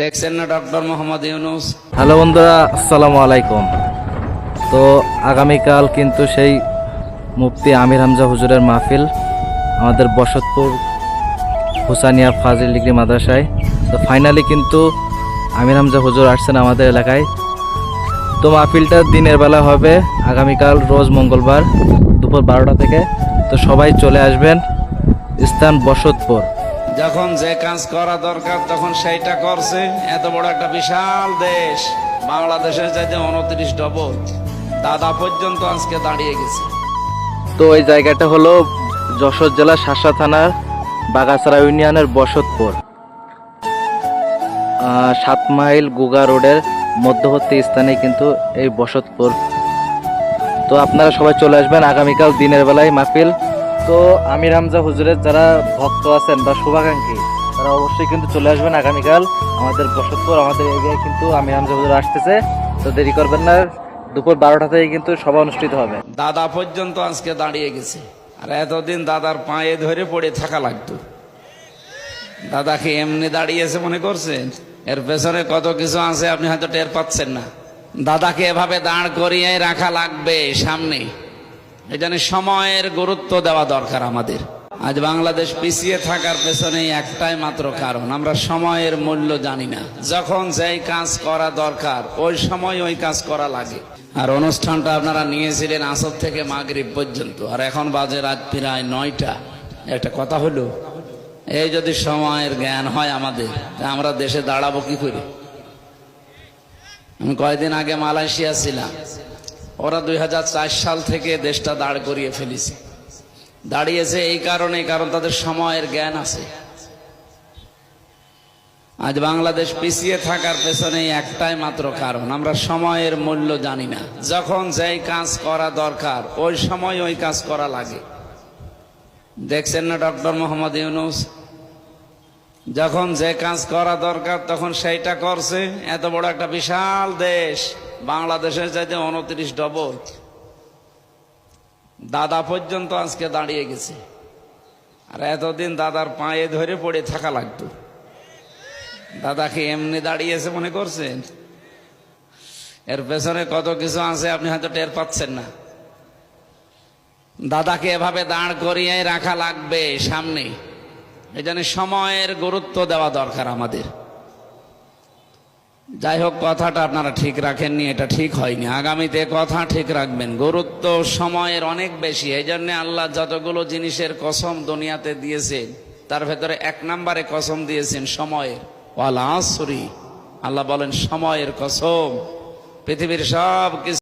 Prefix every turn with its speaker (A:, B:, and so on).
A: দেখছেন না doctor Mohammad Yunus?
B: Hello বন্ধুরা, আসসালামু আলাইকুম। তো আগামীকাল কিন্তু সেই মুফতি আমির হামজা হুজুরের মাহফিল আমাদের বসতপুর হুসানিয়া ফাজিল ডিগ্রি মাদ্রাসায়। তো ফাইনালি কিন্তু আমির হামজা হুজুর আসছেন আমাদের এলাকায়। তো মাহফিলটা দিনের বেলা হবে, আগামীকাল রোজ মঙ্গলবার দুপুর বারোটা থেকে। তো সবাই চলে আসবেন স্থান বসতপুর।
A: যখন যে কাজ করা দরকার, তখন সেইটা করছে। এত বড় একটা বিশাল দেশ। বাংলাদেশের চাইতে উনত্রিশ ডবল। দাদা পর্যন্ত আজকে দাঁড়িয়ে গেছে।
B: তো ওই জায়গাটা হলো যশোর জেলার শাসা থানার বাগাছড়া ইউনিয়নের বসতপুর। সাত মাইল গুগা রোডের মধ্যবর্তী স্থানে কিন্তু এই বসতপুর। তো আপনারা সবাই চলে আসবেন। আগামীকাল দিনের বেলায় মাহফিল। তো আমির রামজা হুজুরের যারা ভক্ত আছেন বা শুভাকাঙ্ক্ষী, তারা অবশ্যই কিন্তু চলে আসবেন আগামীকাল আমাদের বসতপুর, আমাদের এরিয়ায় কিন্তু আমির হামজা হুজুর আসতেছে। তো দেরি করবেন না, দুপুর বারোটা থেকে কিন্তু সভা অনুষ্ঠিত হবে।
A: দাদা পর্যন্ত আজকে দাঁড়িয়ে গেছে। আর এতদিন দাদার পায়ে ধরে পড়ে থাকা লাগতো। দাদাকে এমনি দাঁড়িয়েছে মনে করছেন? এর পেছনে কত কিছু আছে আপনি হয়তো টের পাচ্ছেন না। দাদাকে এভাবে দাঁড় করিয়ে রাখা লাগবে সামনে। এটা নিয়ে সময়ের গুরুত্ব দেওয়া দরকার আমাদের। আজ বাংলাদেশ পিছিয়ে থাকার পেছনে একটাই মাত্র কারণ, আমরা সময়ের মূল্য জানি না। যখন যেই কাজ করা দরকার, ওই সময় ওই কাজ করা লাগে। আর অনুষ্ঠানটা আপনারা নিয়েছিলেন আসর থেকে মাগরিব পর্যন্ত। আর এখন বাজে রাত প্রায় নয়টা। একটা কথা হলো, এই যদি সময়ের জ্ঞান হয় আমাদের আমরা দেশে দাঁড়াবো কি করে? আমি কয়েকদিন আগে মালয়েশিয়া ছিলাম। ওরা দুই হাজার চার সাল থেকে দেশটা দাঁড় করিয়ে ফেলেছে। দাঁড়িয়েছে এই কারণে কারণ তাদের সময়ের জ্ঞান আছে। আজ বাংলাদেশ পিছিয়ে থাকার পেছনে একটাই মাত্র কারণ, আমরা সময়ের মূল্য জানি না। যখন যেই কাজ করা দরকার, ওই সময় ওই কাজ করা লাগে। দেখছেন না ডক্টর মোহাম্মদ ইউনুস? যখন যে কাজ করা দরকার, তখন সেইটা করছে। এত বড় একটা বিশাল দেশ। বাংলাদেশের চাইতে উনত্রিশ ডবল দাদা পর্যন্ত আজকে দাঁড়িয়ে গেছে। আর এতদিন দাদার পায়ে ধরে পড়ে থাকা লাগতো। দাদাকে এমনি দাঁড়িয়েছে মনে করছেন? এর পেছনে কত কিছু আছে আপনি হয়তো টের পাচ্ছেন না। দাদাকে এভাবে দাঁড় করিয়ে রাখা লাগবে সামনে। এই জন্য সময়ের গুরুত্ব দেওয়া দরকার আমাদের। যাই হোক কথাটা আপনারা ঠিক রাখেননি, এটা ঠিক হয়নি। আগামীতে কথা ঠিক রাখবেন। গুরুত্ব সময়ের অনেক বেশি। এই জন্যে আল্লাহ যতগুলো জিনিসের কসম দুনিয়াতে দিয়েছেন তার ভেতরে এক নম্বরে কসম দিয়েছেন সময়ের। ওয়াল আসরি আল্লাহ বলেন, সময়ের কসম। পৃথিবীর সব কিছু